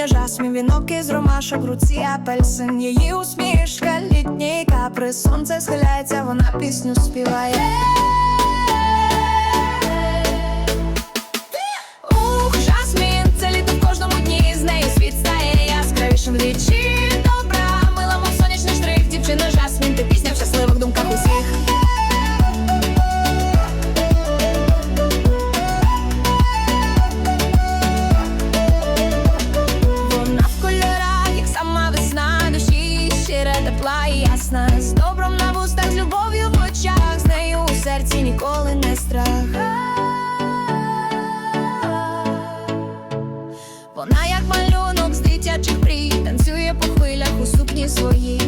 Красуня жасмін, вінок із ромашок, руці апельсин, її усмішка, літній каприз, сонце схиляється, вона пісню співає. І. З добром на вустах, з любов'ю в очах, з нею у серці ніколи не страх. Вона як малюнок з дитячих мрій, танцює по хвилях у сукні своїй.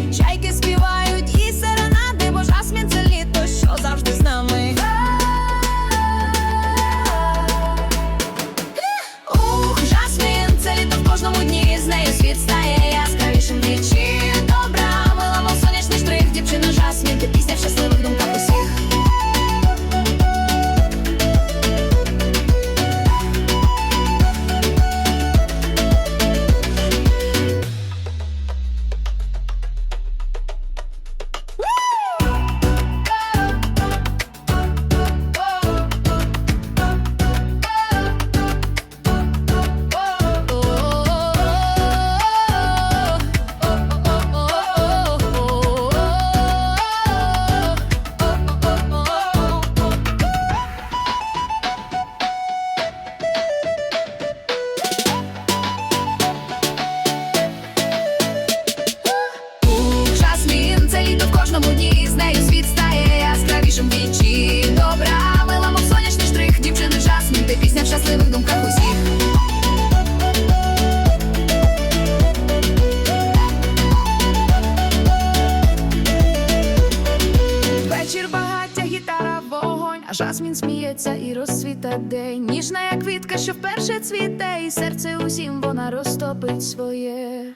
Кожному дні, з нею світ стає яскравішим вічі. Добра, мила, мов сонячний штрих, дівчина жасмін, ти пісня в щасливих думках усіх. Вечір багаття, гітара, вогонь, а жасмін сміється і розсвіта день. Ніжна, як квітка, що вперше цвіте, і серце усім вона розтопить своє.